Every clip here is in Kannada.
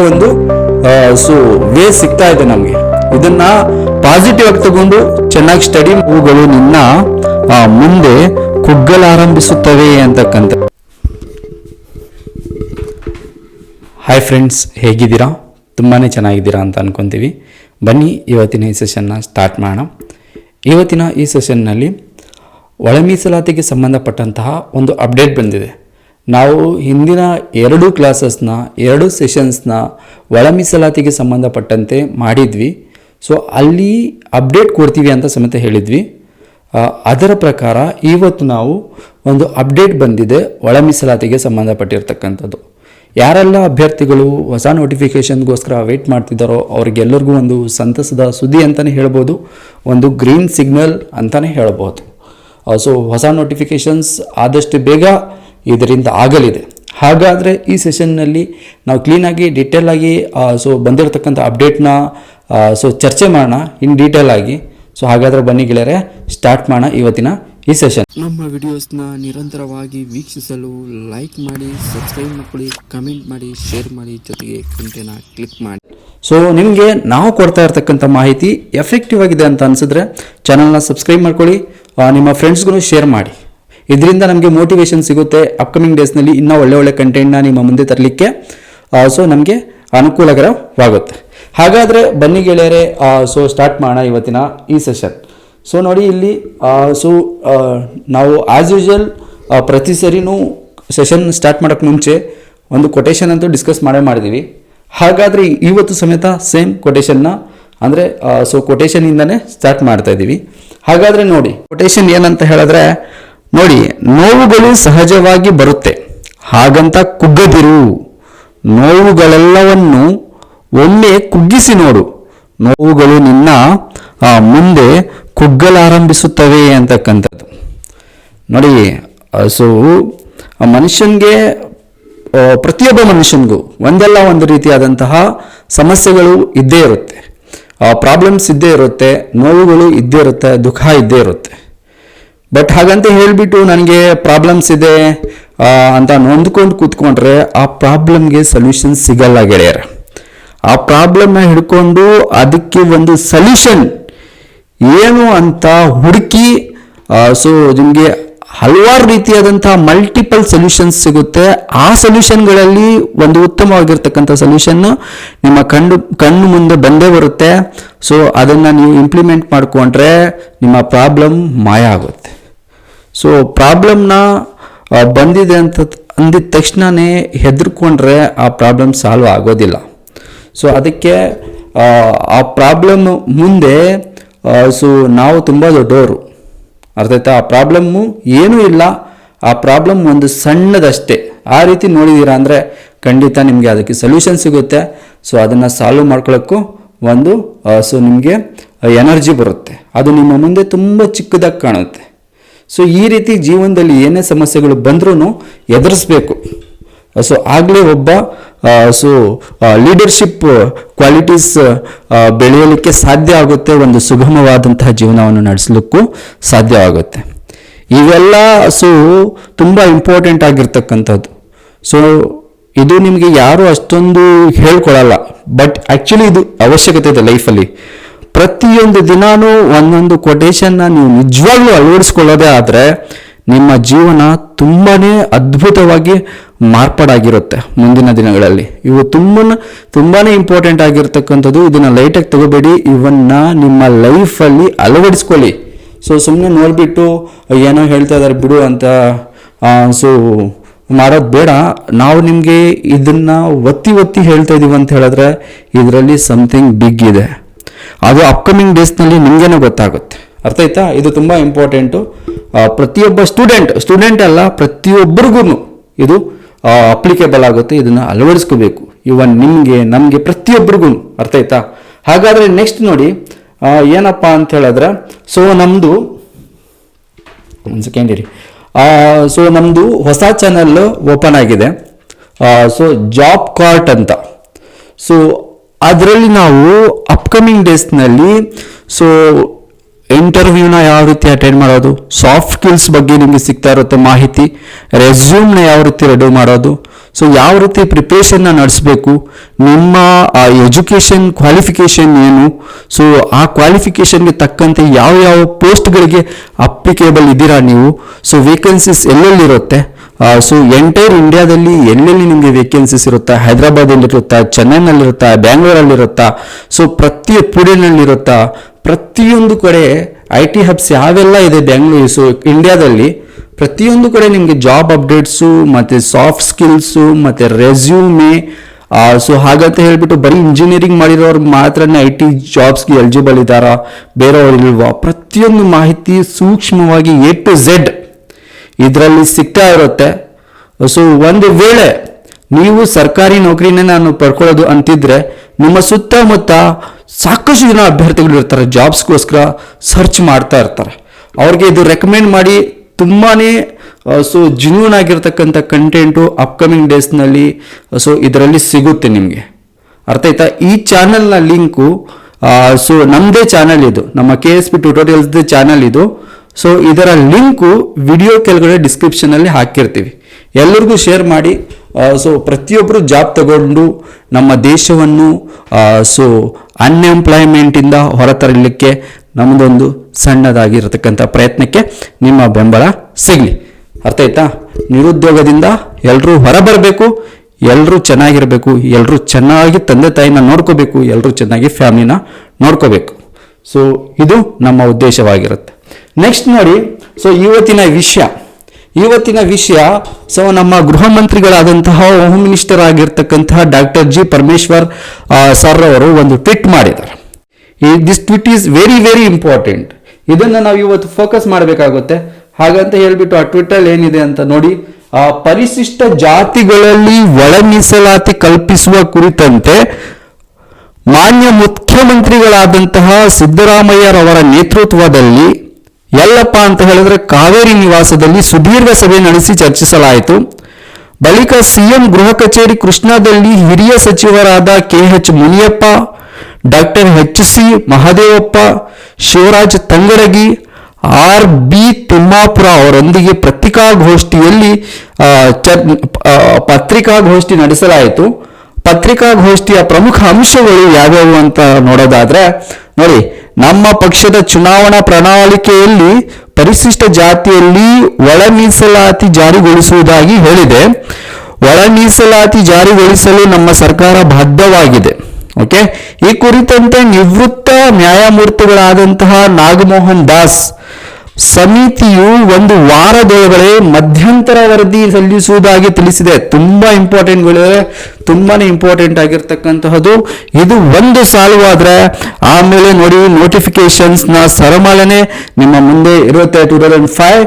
ಒಂದು ಸೊ, ವೇ ಸಿಗ್ತಾ ಇದೆ ನಮಗೆ. ಇದನ್ನ ಪಾಸಿಟಿವ್ ಆಗಿ ತಗೊಂಡು ಚೆನ್ನಾಗಿ ಸ್ಟಡಿ ಹೂಗಳು ನಿನ್ನ ಮುಂದೆ ಕುಗ್ಗಲಾರಂಭಿಸುತ್ತವೆ ಅಂತಕ್ಕಂಥ. ಹಾಯ್ ಫ್ರೆಂಡ್ಸ್ ಹೇಗಿದ್ದೀರಾ? ತುಂಬಾ ಚೆನ್ನಾಗಿದ್ದೀರಾ ಅಂತ ಅನ್ಕೊತೀವಿ. ಬನ್ನಿ, ಇವತ್ತಿನ ಈ ಸೆಷನ್ನ ಸ್ಟಾರ್ಟ್ ಮಾಡೋಣ. ಇವತ್ತಿನ ಈ ಸೆಷನ್ನಲ್ಲಿ ಒಳ ಮೀಸಲಾತಿಗೆ ಸಂಬಂಧಪಟ್ಟಂತಹ ಒಂದು ಅಪ್ಡೇಟ್ ಬಂದಿದೆ. ನಾವು ಹಿಂದಿನ ಎರಡು ಕ್ಲಾಸಸ್ನ, ಎರಡು ಸೆಷನ್ಸ್ನ ಒಳ ಮೀಸಲಾತಿಗೆ ಸಂಬಂಧಪಟ್ಟಂತೆ ಮಾಡಿದ್ವಿ. ಸೊ ಅಲ್ಲಿ ಅಪ್ಡೇಟ್ ಕೊಡ್ತೀವಿ ಅಂತ ಸಮೇತ ಹೇಳಿದ್ವಿ. ಅದರ ಪ್ರಕಾರ ಇವತ್ತು ನಾವು ಒಂದು ಅಪ್ಡೇಟ್ ಬಂದಿದೆ ಒಳ ಮೀಸಲಾತಿಗೆ ಸಂಬಂಧಪಟ್ಟಿರ್ತಕ್ಕಂಥದ್ದು. ಯಾರೆಲ್ಲ ಅಭ್ಯರ್ಥಿಗಳು ಹೊಸ ನೋಟಿಫಿಕೇಷನ್ಗೋಸ್ಕರ ವೆಯ್ಟ್ ಮಾಡ್ತಿದ್ದಾರೋ ಅವ್ರಿಗೆಲ್ಲರಿಗೂ ಒಂದು ಸಂತಸದ ಸುದ್ದಿ ಅಂತಲೇ ಹೇಳ್ಬೋದು, ಒಂದು ಗ್ರೀನ್ ಸಿಗ್ನಲ್ ಅಂತಲೇ ಹೇಳ್ಬೋದು. ಸೊ ಹೊಸ ನೋಟಿಫಿಕೇಷನ್ಸ್ ಆದಷ್ಟು ಬೇಗ ಇದರಿಂದ ಆಗಲಿದೆ. ಹಾಗಾದರೆ ಈ ಸೆಷನ್ನಲ್ಲಿ ನಾವು ಕ್ಲೀನಾಗಿ ಡೀಟೇಲ್ ಆಗಿ ಸೊ ಬಂದಿರತಕ್ಕಂಥ ಅಪ್ಡೇಟ್ನ ಸೊ ಚರ್ಚೆ ಮಾಡೋಣ ಇನ್ ಡೀಟೇಲ್ ಆಗಿ. ಸೊ ಹಾಗಾದರೆ ಬನ್ನಿ ಗೆಳೆಯರೆ ಸ್ಟಾರ್ಟ್ ಮಾಡೋಣ ಇವತ್ತಿನ ಈ ಸೆಷನ್ ನಮ್ಮ ವಿಡಿಯೋಸ್ನ ನಿರಂತರವಾಗಿ ವೀಕ್ಷಿಸಲು ಲೈಕ್ ಮಾಡಿ ಸಬ್ಸ್ಕ್ರೈಬ್ ಮಾಡ್ಕೊಳ್ಳಿ ಕಮೆಂಟ್ ಮಾಡಿ ಶೇರ್ ಮಾಡಿ ಜೊತೆಗೆ ಗಂಟೆನ ಕ್ಲಿಕ್ ಮಾಡಿ. ಸೊ ನಿಮಗೆ ನಾವು ಕೊಡ್ತಾ ಇರ್ತಕ್ಕಂಥ ಮಾಹಿತಿ ಎಫೆಕ್ಟಿವ್ ಆಗಿದೆ ಅಂತ ಅನಿಸಿದ್ರೆ ಚಾನಲ್ನ ಸಬ್ಸ್ಕ್ರೈಬ್ ಮಾಡ್ಕೊಳ್ಳಿ ನಿಮ್ಮ ಫ್ರೆಂಡ್ಸ್ಗೂ ಶೇರ್ ಮಾಡಿ. ಇದರಿಂದ ನಮಗೆ ಮೋಟಿವೇಶನ್ ಸಿಗುತ್ತೆ ಅಪ್ಕಮಿಂಗ್ ಡೇಸ್ನಲ್ಲಿ ಇನ್ನೂ ಒಳ್ಳೆ ಒಳ್ಳೆ ಕಂಟೆಂಟ್ನ ನಿಮ್ಮ ಮುಂದೆ ತರಲಿಕ್ಕೆ. ಸೊ ನಮಗೆ ಅನುಕೂಲಕರವಾಗುತ್ತೆ. ಹಾಗಾದರೆ ಬನ್ನಿ ಗೆಳೆಯರೆ ಸೊ ಸ್ಟಾರ್ಟ್ ಮಾಡೋಣ ಇವತ್ತಿನ ಈ ಸೆಷನ್ ಸೊ ನೋಡಿ ಇಲ್ಲಿ ಸೊ ನಾವು ಆ್ಯಸ್ ಯೂಶುವಲ್ ಪ್ರತಿ ಸರಿನೂ ಸೆಷನ್ ಸ್ಟಾರ್ಟ್ ಮಾಡೋಕ್ಕೆ ಮುಂಚೆ ಒಂದು ಕೊಟೇಶನ್ ಅಂತೂ ಡಿಸ್ಕಸ್ ಮಾಡೇ ಮಾಡಿದ್ದೀವಿ ಹಾಗಾದರೆ ಇವತ್ತು ಸಮೇತ ಸೇಮ್ ಕೊಟೇಶನ್ನ ಅಂದರೆ ಸೊ ಕೊಟೇಶನಿಂದನೇ ಸ್ಟಾರ್ಟ್ ಮಾಡ್ತಾ ಇದ್ದೀವಿ ಹಾಗಾದರೆ ನೋಡಿ ಕೊಟೇಶನ್ ಏನಂತ ಹೇಳಿದ್ರೆ ನೋಡಿ, ನೋವುಗಳು ಸಹಜವಾಗಿ ಬರುತ್ತೆ. ಹಾಗಂತ ಕುಗ್ಗದಿರು. ನೋವುಗಳೆಲ್ಲವನ್ನು ಒಮ್ಮೆ ಕುಗ್ಗಿಸಿ ನೋಡು. ನೋವುಗಳು ನಿನ್ನ ಮುಂದೆ ಕುಗ್ಗಲಾರಂಭಿಸುತ್ತವೆ ಅಂತಕ್ಕಂಥದ್ದು. ನೋಡಿ, ಸೊ ಮನುಷ್ಯನಿಗೆ ಪ್ರತಿಯೊಬ್ಬ ಮನುಷ್ಯನಿಗೂ ಒಂದಲ್ಲ ಒಂದು ರೀತಿಯಾದಂತಹ ಸಮಸ್ಯೆಗಳು ಇದ್ದೇ ಇರುತ್ತೆ. ಪ್ರಾಬ್ಲಮ್ಸ್ ಇದ್ದೇ ಇರುತ್ತೆ, ನೋವುಗಳು ಇದ್ದೇ ಇರುತ್ತೆ, ದುಃಖ ಇದ್ದೇ ಇರುತ್ತೆ. ಬಟ್ ಹಾಗಂತ ಹೇಳಿಬಿಟ್ಟು ನನಗೆ ಪ್ರಾಬ್ಲಮ್ಸ್ ಇದೆ ಅಂತ ನೊಂದ್ಕೊಂಡು ಕೂತ್ಕೊಂಡ್ರೆ ಆ ಪ್ರಾಬ್ಲಮ್ಗೆ ಸೊಲ್ಯೂಷನ್ ಸಿಗಲ್ಲ ಗೆಳೆಯರ. ಆ ಪ್ರಾಬ್ಲಮ್ನ ಹಿಡ್ಕೊಂಡು ಅದಕ್ಕೆ ಒಂದು ಸೊಲ್ಯೂಷನ್ ಏನು ಅಂತ ಹುಡುಕಿ ಸೊ ನಿಮಗೆ ಹಲವಾರು ರೀತಿಯಾದಂಥ ಮಲ್ಟಿಪಲ್ ಸೊಲ್ಯೂಷನ್ಸ್ ಸಿಗುತ್ತೆ. ಆ ಸೊಲ್ಯೂಷನ್ಗಳಲ್ಲಿ ಒಂದು ಉತ್ತಮವಾಗಿರ್ತಕ್ಕಂಥ ಸೊಲ್ಯೂಷನ್ ನಿಮ್ಮ ಕಣ್ಣು ಕಣ್ಣು ಮುಂದೆ ಬಂದೇ ಬರುತ್ತೆ. ಸೊ ಅದನ್ನು ನೀವು ಇಂಪ್ಲಿಮೆಂಟ್ ಮಾಡಿಕೊಂಡ್ರೆ ನಿಮ್ಮ ಪ್ರಾಬ್ಲಮ್ ಮಾಯ ಆಗುತ್ತೆ. ಸೊ ಪ್ರಾಬ್ಲಮ್ನ ಬಂದಿದೆ ಅಂತ ಅಂದಿದ ತಕ್ಷಣನೇ ಹೆದರ್ಕೊಂಡ್ರೆ ಆ ಪ್ರಾಬ್ಲಮ್ ಸಾಲ್ವ್ ಆಗೋದಿಲ್ಲ. ಸೊ ಅದಕ್ಕೆ ಆ, ಪ್ರಾಬ್ಲಮ್ ಮುಂದೆ ಸೊ ನಾವು ತುಂಬ ದೊಡ್ಡವರು. ಅರ್ಥ ಆಯ್ತಾ? ಆ ಪ್ರಾಬ್ಲಮ್ಮು ಏನೂ ಇಲ್ಲ. ಆ ಪ್ರಾಬ್ಲಮ್ ಒಂದು ಸಣ್ಣದಷ್ಟೇ. ಆ ರೀತಿ ನೋಡಿದ್ದೀರಾ ಅಂದರೆ ಖಂಡಿತ ನಿಮಗೆ ಅದಕ್ಕೆ ಸೊಲ್ಯೂಷನ್ ಸಿಗುತ್ತೆ. ಸೊ ಅದನ್ನು ಸಾಲ್ವ್ ಮಾಡ್ಕೊಳ್ಳೋಕ್ಕೂ ಒಂದು ಸೊ ನಿಮಗೆ ಎನರ್ಜಿ ಬರುತ್ತೆ. ಅದು ನಿಮ್ಮ ಮುಂದೆ ತುಂಬ ಚಿಕ್ಕದಾಗಿ ಕಾಣುತ್ತೆ. ಸೊ ಈ ರೀತಿ ಜೀವನದಲ್ಲಿ ಏನೇ ಸಮಸ್ಯೆಗಳು ಬಂದ್ರೂ ಎದುರಿಸ್ಬೇಕು. ಸೊ ಆಗಲೇ ಒಬ್ಬ ಸೊ ಲೀಡರ್ಶಿಪ್ ಕ್ವಾಲಿಟೀಸ್ ಬೆಳೆಯಲಿಕ್ಕೆ ಸಾಧ್ಯ ಆಗುತ್ತೆ, ಒಂದು ಸುಗಮವಾದಂತಹ ಜೀವನವನ್ನು ನಡೆಸಲಿಕ್ಕೂ ಸಾಧ್ಯವಾಗುತ್ತೆ ಇವೆಲ್ಲ ಸೊ ತುಂಬ ಇಂಪಾರ್ಟೆಂಟ್ ಆಗಿರ್ತಕ್ಕಂಥದ್ದು. ಸೊ ಇದು ನಿಮಗೆ ಯಾರು ಅಷ್ಟೊಂದು ಹೇಳ್ಕೊಡಲ್ಲ ಬಟ್ ಆ್ಯಕ್ಚುಲಿ ಇದು ಅವಶ್ಯಕತೆ ಇದೆ ಲೈಫಲ್ಲಿ ಪ್ರತಿಯೊಂದು ದಿನಾನೂ ಒಂದೊಂದು ಕೊಟೇಶನ್ನ ನೀವು ನಿಜವಾಗ್ಲೂ ಅಳವಡಿಸ್ಕೊಳ್ಳೋದೇ ಆದರೆ ನಿಮ್ಮ ಜೀವನ ತುಂಬಾನೇ ಅದ್ಭುತವಾಗಿ ಮಾರ್ಪಾಡಾಗಿರುತ್ತೆ ಮುಂದಿನ ದಿನಗಳಲ್ಲಿ. ಇವು ತುಂಬ ತುಂಬಾನೇ ಇಂಪಾರ್ಟೆಂಟ್ ಆಗಿರ್ತಕ್ಕಂಥದ್ದು. ಇದನ್ನ ಲೈಟಾಗಿ ತಗೋಬೇಡಿ. ಇವನ್ನ ನಿಮ್ಮ ಲೈಫಲ್ಲಿ ಅಳವಡಿಸ್ಕೊಳ್ಳಿ. ಸೊ ಸುಮ್ಮನೆ ನೋಡ್ಬಿಟ್ಟು, ಏನೋ ಹೇಳ್ತಾ ಇದ್ದಾರೆ ಬಿಡು ಅಂತ ಸೊ ಮಾಡೋದು ಬೇಡ. ನಾವು ನಿಮಗೆ ಇದನ್ನ ಒತ್ತಿ ಒತ್ತಿ ಹೇಳ್ತಾ ಇದ್ದೀವಿ ಅಂತ ಹೇಳಿದ್ರೆ, ಇದರಲ್ಲಿ ಸಮಥಿಂಗ್ ಬಿಗ್ ಇದೆ. ಅದು ಅಪ್ಕಮಿಂಗ್ ಡೇಸ್ನಲ್ಲಿ ನಿಮಗೇನೆ ಗೊತ್ತಾಗುತ್ತೆ. ಅರ್ಥ ಆಯ್ತಾ? ಇದು ತುಂಬ ಇಂಪಾರ್ಟೆಂಟು ಪ್ರತಿಯೊಬ್ಬ ಸ್ಟೂಡೆಂಟ್ ಸ್ಟೂಡೆಂಟ್ ಅಲ್ಲ ಪ್ರತಿಯೊಬ್ಬರಿಗೂ ಇದು ಅಪ್ಲಿಕೇಬಲ್ ಆಗುತ್ತೆ. ಇದನ್ನು ಅಳವಡಿಸ್ಕೋಬೇಕು. ಇವನ್ ನಿಮಗೆ, ನಮಗೆ ಪ್ರತಿಯೊಬ್ಬರಿಗೂ ಅರ್ಥ ಆಯ್ತಾ? ಹಾಗಾದರೆ ನೆಕ್ಸ್ಟ್ ನೋಡಿ ಏನಪ್ಪ ಅಂತ ಹೇಳಿದ್ರೆ ಸೊ ನಮ್ಮದು ಒಂದು ಸೆಕೆಂಡ್ ಇರಿ. ಸೊ ನಮ್ಮದು ಹೊಸ ಚಾನಲ್ ಓಪನ್ ಆಗಿದೆ. ಸೊ ಜಾಬ್ ಕಾರ್ಟ್ ಅಂತ. ಸೊ ಅದರಲ್ಲಿ ನಾವು ಅಪ್ಕಮಿಂಗ್ ಡೇಸ್ನಲ್ಲಿ ಸೊ ಇಂಟರ್ವ್ಯೂನ ಯಾವ ರೀತಿ ಅಟೆಂಡ್ ಮಾಡೋದು ಸಾಫ್ಟ್ ಸ್ಕಿಲ್ಸ್ ಬಗ್ಗೆ ನಿಮಗೆ ಸಿಗ್ತಾ ಇರುತ್ತೆ ಮಾಹಿತಿ ರೆಸ್ಯೂಮ್ನ ಯಾವ ರೀತಿ ರೆಡಿ ಮಾಡೋದು ಸೊ ಯಾವ ರೀತಿ ಪ್ರಿಪ್ರೇಷನ್ನ ನಡೆಸಬೇಕು, ನಿಮ್ಮ ಎಜುಕೇಷನ್ ಕ್ವಾಲಿಫಿಕೇಷನ್ ಏನು ಸೊ ಆ ಕ್ವಾಲಿಫಿಕೇಷನ್ಗೆ ತಕ್ಕಂತೆ ಯಾವ ಯಾವ ಪೋಸ್ಟ್ಗಳಿಗೆ ಅಪ್ಲಿಕೇಬಲ್ ಇದ್ದೀರಾ ನೀವು ಸೊ ವೇಕೆನ್ಸೀಸ್ ಎಲ್ಲೆಲ್ಲಿರುತ್ತೆ ಸೊ ಎಂಟೈರ್ ಇಂಡಿಯಾದಲ್ಲಿ ಎಲ್ಲೆಲ್ಲಿ ನಿಮಗೆ ವೇಕೆನ್ಸೀಸ್ ಇರುತ್ತಾ ಹೈದರಾಬಾದಲ್ಲಿರುತ್ತಾ ಚೆನ್ನೈನಲ್ಲಿರುತ್ತಾ, ಬ್ಯಾಂಗ್ಳೂರಲ್ಲಿರುತ್ತಾ ಸೊ ಪ್ರತಿ ಪುಣೆನಲ್ಲಿರುತ್ತಾ, ಪ್ರತಿಯೊಂದು ಕಡೆ ಐ ಟಿ ಹಬ್ಸ್ ಯಾವೆಲ್ಲ ಇದೆ ಬೆಂಗಳೂರು ಸೊ ಇಂಡಿಯಾದಲ್ಲಿ ಪ್ರತಿಯೊಂದು ಕಡೆ ನಿಮಗೆ ಜಾಬ್ ಅಪ್ಡೇಟ್ಸು ಮತ್ತು ಸಾಫ್ಟ್ ಸ್ಕಿಲ್ಸು ಮತ್ತು ರೆಸ್ಯೂಮೆ ಸೊ ಹಾಗಂತ ಹೇಳ್ಬಿಟ್ಟು ಬರೀ ಇಂಜಿನಿಯರಿಂಗ್ ಮಾಡಿರೋರು ಮಾತ್ರನೇ ಐ ಟಿ ಜಾಬ್ಸ್ಗೆ ಎಲಿಜಿಬಲ್ ಇದ್ದಾರಾ? ಬೇರೆಯವ್ರು ಇಲ್ವಾ? ಪ್ರತಿಯೊಂದು ಮಾಹಿತಿ ಸೂಕ್ಷ್ಮವಾಗಿ ಎ ಟು ಝೆಡ್ ಇದರಲ್ಲಿ ಸಿಗ್ತಾ ಇರುತ್ತೆ. ಸೊ ಒಂದು ವೇಳೆ ನೀವು ಸರ್ಕಾರಿ ನೌಕರಿನೇ ನಾನು ಪಡ್ಕೊಳ್ಳೋದು ಅಂತಿದ್ರೆ, ನಿಮ್ಮ ಸುತ್ತಮುತ್ತ ಸಾಕಷ್ಟು ಜನ ಅಭ್ಯರ್ಥಿಗಳು ಇರ್ತಾರೆ ಜಾಬ್ಸ್ಗೋಸ್ಕರ ಸರ್ಚ್ ಮಾಡ್ತಾ ಇರ್ತಾರೆ. ಅವ್ರಿಗೆ ಇದು ರೆಕಮೆಂಡ್ ಮಾಡಿ ತುಂಬಾ ಸೊ ಜಿನ್ಯೂನ್ ಆಗಿರ್ತಕ್ಕಂಥ ಕಂಟೆಂಟು ಅಪ್ಕಮಿಂಗ್ ಡೇಸ್ನಲ್ಲಿ ಸೊ ಇದರಲ್ಲಿ ಸಿಗುತ್ತೆ ನಿಮಗೆ. ಅರ್ಥ ಆಯ್ತಾ? ಈ ಚಾನಲ್ನ ಲಿಂಕು ಸೊ ನಮ್ಮದೇ ಚಾನಲ್ ಇದು. ನಮ್ಮ ಕೆ ಎಸ್ ಪಿ ಟ್ಯೂಟೋರಿಯಲ್ಸ್ದೇ ಚಾನಲ್ ಇದು. ಸೊ ಇದರ ಲಿಂಕು ವಿಡಿಯೋ ಕೆಳಗಡೆ ಡಿಸ್ಕ್ರಿಪ್ಷನಲ್ಲಿ ಹಾಕಿರ್ತೀವಿ. ಎಲ್ಲರಿಗೂ ಶೇರ್ ಮಾಡಿ. ಸೊ ಪ್ರತಿಯೊಬ್ಬರು ಜಾಬ್ ತಗೊಂಡು ನಮ್ಮ ದೇಶವನ್ನು ಸೊ ಅನ್ಎಂಪ್ಲಾಯ್ಮೆಂಟಿಂದ ಹೊರತರಲಿಕ್ಕೆ ನಮ್ಮದೊಂದು ಸಣ್ಣದಾಗಿರತಕ್ಕಂಥ ಪ್ರಯತ್ನಕ್ಕೆ ನಿಮ್ಮ ಬೆಂಬಲ ಸಿಗಲಿ. ಅರ್ಥ ಆಯ್ತಾ? ನಿರುದ್ಯೋಗದಿಂದ ಎಲ್ಲರೂ ಹೊರಬರಬೇಕು ಎಲ್ಲರೂ ಚೆನ್ನಾಗಿರಬೇಕು ಎಲ್ಲರೂ ಚೆನ್ನಾಗಿ ತಂದೆ ತಾಯಿನ ನೋಡ್ಕೋಬೇಕು ಎಲ್ಲರೂ ಚೆನ್ನಾಗಿ ಫ್ಯಾಮಿಲಿನ ನೋಡ್ಕೋಬೇಕು. ಸೊ ಇದು ನಮ್ಮ ಉದ್ದೇಶವಾಗಿರುತ್ತೆ. ನೆಕ್ಸ್ಟ್ ನೋಡಿ ಸೊ ಇವತ್ತಿನ ವಿಷಯ. ಇವತ್ತಿನ ವಿಷಯ ಸೊ ನಮ್ಮ ಗೃಹ ಮಂತ್ರಿಗಳಾದಂತಹ ಹೋಮ್ ಮಿನಿಸ್ಟರ್ ಆಗಿರ್ತಕ್ಕಂತಹ ಡಾಕ್ಟರ್ ಜಿ ಪರಮೇಶ್ವರ್ ಸರ್ ಅವರು ಒಂದು ಟ್ವೀಟ್ ಮಾಡಿದ್ದಾರೆ. ಈ this tweet is very very important ಇದನ್ನ ನಾವು ಇವತ್ತು ಫೋಕಸ್ ಮಾಡಬೇಕಾಗುತ್ತೆ. ಹಾಗಂತ ಹೇಳ್ಬಿಟ್ಟು ಆ ಟ್ವಿಟ್ಟಲ್ಲಿ ಏನಿದೆ ಅಂತ ನೋಡಿ ಪರಿಶಿಷ್ಟ ಜಾತಿಗಳಲ್ಲಿ ಒಳ ಮೀಸಲಾತಿ ಕಲ್ಪಿಸುವ ಕುರಿತಂತೆ ಮಾನ್ಯ ಮುಖ್ಯಮಂತ್ರಿಗಳಾದಂತಹ ಸಿದ್ದರಾಮಯ್ಯರವರ ನೇತೃತ್ವದಲ್ಲಿ ಎಲ್ಲಪ್ಪ ಅಂತ ಹೇಳಿದ್ರೆ ಕಾವೇರಿ ನಿವಾಸದಲ್ಲಿ ಸುದೀರ್ಘ ಸಭೆ ನಡೆಸಿ ಚರ್ಚಿಸಲಾಯಿತು. ಬಳಿಕ ಸಿಎಂ ಗೃಹ ಕಚೇರಿ ಕೃಷ್ಣಾದಲ್ಲಿ ಹಿರಿಯ ಸಚಿವರಾದ KH Muniyappa, doctor H C Mahadevappa, Shivraj Tangadagi, R B Timmapur ಅವರೊಂದಿಗೆ ಪತ್ರಿಕಾಗೋಷ್ಠಿಯಲ್ಲಿ ಪತ್ರಿಕಾಗೋಷ್ಠಿ ನಡೆಸಲಾಯಿತು. ಪತ್ರಿಕಾಗೋಷ್ಠಿಯ ಪ್ರಮುಖ ಅಂಶಗಳು ಯಾವ್ಯಾವು ಅಂತ ನೋಡೋದಾದ್ರೆ ನೋಡಿ, ನಮ್ಮ ಪಕ್ಷದ ಚುನಾವಣಾ ಪ್ರಣಾಳಿಕೆಯಲ್ಲಿ ಪರಿಶಿಷ್ಟ ಜಾತಿಯಲ್ಲಿ ಒಳ ಮೀಸಲಾತಿ ಜಾರಿಗೊಳಿಸುವುದಾಗಿ ಹೇಳಿದೆ. ಒಳ ಮೀಸಲಾತಿ ಜಾರಿಗೊಳಿಸಲು ನಮ್ಮ ಸರ್ಕಾರ ಬದ್ಧವಾಗಿದೆ ಓಕೆ? ಈ ಕುರಿತಂತೆ ನಿವೃತ್ತ ನ್ಯಾಯಮೂರ್ತಿಗಳಾದಂತಹ ನಾಗಮೋಹನ್ ದಾಸ್ ಸಮಿತಿಯು ಒಂದು ವಾರದೊಳಗಡೆ ಮಧ್ಯಂತರ ವರದಿ ಸಲ್ಲಿಸುವುದಾಗಿ ತಿಳಿಸಿದೆ. ತುಂಬಾ ಇಂಪಾರ್ಟೆಂಟ್ ತುಂಬಾನೇ ಇಂಪಾರ್ಟೆಂಟ್ ಆಗಿರ್ತಕ್ಕಂತಹದ್ದು. ಇದು ಒಂದು ಸಾಲವಾದ್ರೆ ಆಮೇಲೆ ನೋಡಿ ನೋಟಿಫಿಕೇಶನ್ಸ್ನ ಸರಮಾಲನೆ ನಿಮ್ಮ ಮುಂದೆ ಇರುತ್ತೆ. ಟೂ ತೌಸಂಡ್ ಫೈವ್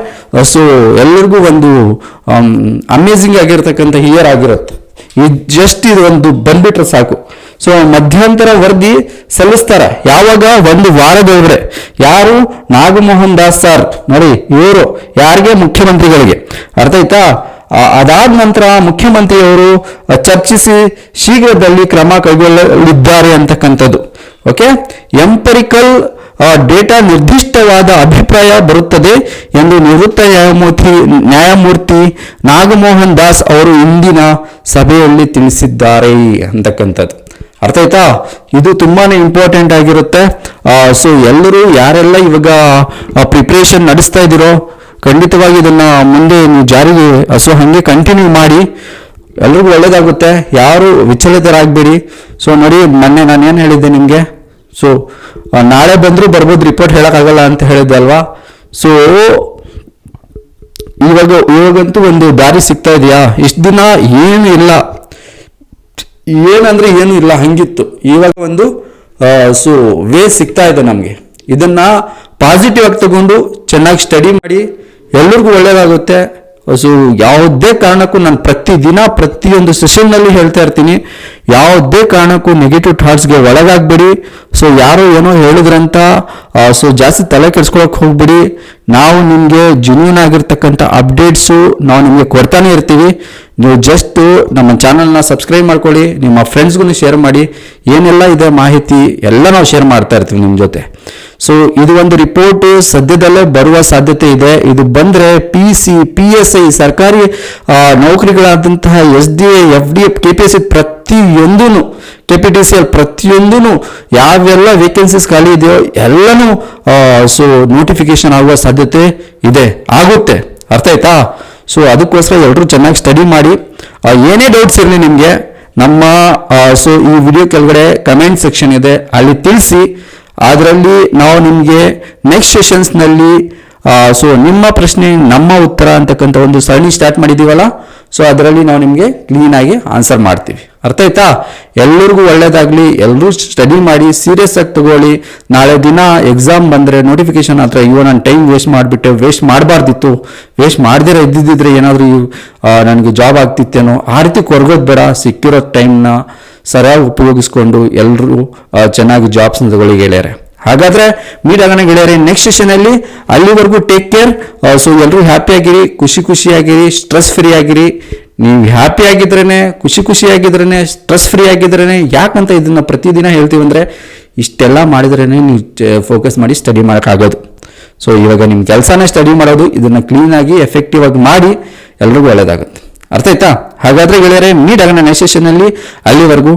ಸೊ ಎಲ್ಲರಿಗೂ ಒಂದು ಅಮೇಝಿಂಗ್ ಆಗಿರ್ತಕ್ಕಂಥ ಇಯರ್ ಆಗಿರುತ್ತೆ. ಈ ಜಸ್ಟ್ ಇದು ಒಂದು ಬಂದ್ಬಿಟ್ರೆ ಸಾಕು. ಸೊ ಮಧ್ಯಂತರ ವರದಿ ಸಲ್ಲಿಸ್ತಾರೆ. ಯಾವಾಗ? ಒಂದು ವಾರದೊಳಗಡೆ ಯಾರು? ನಾಗಮೋಹನ್ ದಾಸ್ ಸರ್ ನೋಡಿ, ಇವರು ಯಾರಿಗೆ? ಮುಖ್ಯಮಂತ್ರಿಗಳಿಗೆ. ಅರ್ಥ ಆಯ್ತಾ? ಅದಾದ ನಂತರ ಮುಖ್ಯಮಂತ್ರಿಯವರು ಚರ್ಚಿಸಿ ಶೀಘ್ರದಲ್ಲಿ ಕ್ರಮ ಕೈಗೊಳ್ಳಲಿದ್ದಾರೆ ಅಂತಕ್ಕಂಥದ್ದು. ಓಕೆ ಎಂಪರಿಕಲ್ ಡೇಟಾ ನಿರ್ದಿಷ್ಟವಾದ ಅಭಿಪ್ರಾಯ ಬರುತ್ತದೆ ಎಂದು ನಿವೃತ್ತ ನ್ಯಾಯಮೂರ್ತಿ ನ್ಯಾಯಮೂರ್ತಿ ನಾಗಮೋಹನ್ ದಾಸ್ ಅವರು ಇಂದಿನ ಸಭೆಯಲ್ಲಿ ತಿಳಿಸಿದ್ದಾರೆ ಅಂತಕ್ಕಂಥದ್ದು. ಅರ್ಥ ಆಯ್ತಾ? ಇದು ತುಂಬಾನೇ ಇಂಪಾರ್ಟೆಂಟ್ ಆಗಿರುತ್ತೆ. ಸೊ ಎಲ್ಲರೂ ಯಾರೆಲ್ಲ ಇವಾಗ ಪ್ರಿಪ್ರೇಷನ್ ನಡೆಸ್ತಾ ಇದ್ದೀರೋ, ಖಂಡಿತವಾಗಿ ಇದನ್ನ ಮುಂದೆ ನೀವು ಜಾರಿಗೆ ಸೊ ಹಾಗೆ ಕಂಟಿನ್ಯೂ ಮಾಡಿ. ಎಲ್ರಿಗೂ ಒಳ್ಳೇದಾಗುತ್ತೆ. ಯಾರು ವಿಚಲಿತರಾಗಬೇಡಿ. ಸೊ ನೋಡಿ, ಮೊನ್ನೆ ನಾನು ಏನು ಹೇಳಿದ್ದೆ ನಿಮಗೆ? ಸೊ ನಾಳೆ ಬಂದರೂ ಬರ್ಬೋದು ರಿಪೋರ್ಟ್ ಹೇಳೋಕ್ಕಾಗಲ್ಲ ಅಂತ ಹೇಳಿದ್ದೆ ಅಲ್ವಾ? ಸೊ ಇವಾಗ, ಇವಾಗಂತೂ ಒಂದು ದಾರಿ ಸಿಗ್ತಾ ಇದೆಯಾ? ಇಷ್ಟು ದಿನ ಏನು ಇಲ್ಲ. ಏನಂದ್ರೆ ಏನು ಇಲ್ಲ, ಹಂಗಿತ್ತು. ಇವಾಗ ಒಂದು ಸೊ ವೇ ಸಿಗ್ತಾ ಇದೆ ನಮಗೆ. ಇದನ್ನ ಪಾಸಿಟಿವ್ ಆಗಿ ತಗೊಂಡು ಚೆನ್ನಾಗಿ ಸ್ಟಡಿ ಮಾಡಿ ಎಲ್ಲರಿಗೂ ಒಳ್ಳೇದಾಗುತ್ತೆ. ಸೊ ಯಾವುದೇ ಕಾರಣಕ್ಕೂ ನಾನು ಪ್ರತಿದಿನ ಪ್ರತಿಯೊಂದು ಸೆಷನ್ನಲ್ಲಿ ಹೇಳ್ತಾ ಇರ್ತೀನಿ. ಯಾವುದೇ ಕಾರಣಕ್ಕೂ ನೆಗೆಟಿವ್ ಥಾಟ್ಸ್ಗೆ ಒಳಗಾಗ್ಬೇಡಿ. ಸೊ ಯಾರೋ ಏನೋ ಹೇಳಿದ್ರಂತ ಸೊ ಜಾಸ್ತಿ ತಲೆ ಕೆಡ್ಸ್ಕೊಳಕ್ ಹೋಗ್ಬಿಡಿ. ನಾವು ನಿಮಗೆ ಜೆನ್ಯೂನ್ ಆಗಿರ್ತಕ್ಕಂಥ ಅಪ್ಡೇಟ್ಸು ನಾವು ನಿಮಗೆ ಕೊಡ್ತಾನೆ ಇರ್ತೀವಿ. ನೀವು ಜಸ್ಟ್ ನಮ್ಮ ಚಾನಲ್ನ ಸಬ್ಸ್ಕ್ರೈಬ್ ಮಾಡ್ಕೊಳ್ಳಿ, ನಿಮ್ಮ ಫ್ರೆಂಡ್ಸ್ಗೂ ಶೇರ್ ಮಾಡಿ. ಏನೆಲ್ಲ ಇದೆ ಮಾಹಿತಿ, ಎಲ್ಲ ನಾವು ಶೇರ್ ಮಾಡ್ತಾ ಇರ್ತೀವಿ ನಿಮ್ಮ ಜೊತೆ. ಸೊ ಇದು ಒಂದು ರಿಪೋರ್ಟ್ ಸದ್ಯದಲ್ಲೇ ಬರುವ ಸಾಧ್ಯತೆ ಇದೆ. ಇದು ಬಂದ್ರೆ P C P S I ಸರ್ಕಾರಿ ನೌಕರಿಗಳಾದಂತಹ S D F D K P S C ಪ್ರತಿಯೊಂದೂ K P T C L ಪ್ರತಿಯೊಂದೂ ಯಾವೆಲ್ಲ ವೇಕೆನ್ಸೀಸ್ ಖಾಲಿ ಇದೆಯೋ ಎಲ್ಲನೂ ಸೊ ನೋಟಿಫಿಕೇಶನ್ ಆಗುವ ಸಾಧ್ಯತೆ ಇದೆ, ಆಗುತ್ತೆ. ಅರ್ಥ ಆಯ್ತಾ? ಸೊ ಅದಕ್ಕೋಸ್ಕರ ಎಲ್ಲರೂ ಚೆನ್ನಾಗಿ ಸ್ಟಡಿ ಮಾಡಿ. ಏನೇ ಡೌಟ್ಸ್ ಇರಲಿ ನಿಮಗೆ, ನಮ್ಮ ಸೊ ಈ ವಿಡಿಯೋ ಕೆಳಗಡೆ ಕಮೆಂಟ್ ಸೆಕ್ಷನ್ ಇದೆ. ಅಲ್ಲಿ ತಿಳಿಸಿ ಅದರಲ್ಲಿ ನಾವು ನಿಮಗೆ ನೆಕ್ಸ್ಟ್ ಸೆಷನ್ಸ್ನಲ್ಲಿ ಸೊ ನಿಮ್ಮ ಪ್ರಶ್ನೆ, ನಮ್ಮ ಉತ್ತರ ಅಂತಕ್ಕಂಥ ಒಂದು ಸರಣಿ ಸ್ಟಾರ್ಟ್ ಮಾಡಿದ್ದೀವಲ್ಲ ಸೊ ಅದರಲ್ಲಿ ನಾವು ನಿಮಗೆ ಕ್ಲೀನಾಗಿ ಆನ್ಸರ್ ಮಾಡ್ತೀವಿ. ಅರ್ಥ ಆಯ್ತಾ? ಎಲ್ಲರಿಗೂ ಒಳ್ಳೇದಾಗ್ಲಿ ಎಲ್ಲರೂ ಸ್ಟಡಿ ಮಾಡಿ ಸೀರಿಯಸ್ ಆಗಿ ತಗೊಳ್ಳಿ. ನಾಳೆ ದಿನ ಎಕ್ಸಾಮ್ ಬಂದರೆ ನೋಟಿಫಿಕೇಶನ್ ಹತ್ರ, ಅಯ್ಯೋ, ನಾನು ಟೈಮ್ ವೇಸ್ಟ್ ಮಾಡಿಬಿಟ್ಟೆ ವೇಸ್ಟ್ ಮಾಡಬಾರ್ದಿತ್ತು. ವೇಸ್ಟ್ ಮಾಡ್ದಿರ ಇದ್ದಿದ್ದಿದ್ರೆ ಏನಾದರೂ ನನಗೆ ಜಾಬ್ ಆಗ್ತಿತ್ತೇನೋ. ಆ ರೀತಿ ಕೊರಗೋದು ಬೇಡ. ಸಿಕ್ಕಿರೋ ಟೈಮ್ನ ಸರಿಯಾಗಿ ಉಪಯೋಗಿಸ್ಕೊಂಡು ಎಲ್ಲರೂ ಚೆನ್ನಾಗಿ ಜಾಬ್ಸ್ನ ತಗೊಳ್ಳಿ ಗೆಳೆಯರೆ. ಹಾಗಾದ್ರೆ ಮೀಟ್ ಆಗೋಣ ಗೆಳೆಯರೆ ನೆಕ್ಸ್ಟ್ ಸೆಷನಲ್ಲಿ ಅಲ್ಲಿವರೆಗೂ ಟೇಕ್ ಕೇರ್ ಸೊ ಎಲ್ಲರೂ ಹ್ಯಾಪಿಯಾಗಿರಿ ಖುಷಿ ಖುಷಿಯಾಗಿರಿ ಸ್ಟ್ರೆಸ್ ಫ್ರೀ ಆಗಿರಿ. ನೀವು ಹ್ಯಾಪಿ ಆಗಿದ್ರೇನೆ, ಖುಷಿ ಖುಷಿಯಾಗಿದ್ರೇ ಸ್ಟ್ರೆಸ್ ಫ್ರೀ ಆಗಿದ್ರೇ ಯಾಕಂತ ಇದನ್ನು ಪ್ರತಿದಿನ ಹೇಳ್ತೀವಿ ಇಷ್ಟೆಲ್ಲ ಮಾಡಿದ್ರೇ ನೀವು ಫೋಕಸ್ ಮಾಡಿ ಸ್ಟಡಿ ಮಾಡೋಕ್ಕಾಗೋದು. ಸೊ ಇವಾಗ ನಿಮ್ಮ ಕೆಲಸನೇ ಸ್ಟಡಿ ಮಾಡೋದು, ಇದನ್ನು ಕ್ಲೀನಾಗಿ ಎಫೆಕ್ಟಿವ್ ಆಗಿ ಮಾಡಿ, ಎಲ್ರಿಗೂ ಒಳ್ಳೆಯದಾಗುತ್ತೆ ಅರ್ಥ ಆಯ್ತಾ? ಹಾಗಾದ್ರೆ ಗೆಳೆಯರೆ ಮೀಟ್ ಆಗೋಣ ನೆಕ್ಸ್ಟ್ ಅಲ್ಲಿವರೆಗೂ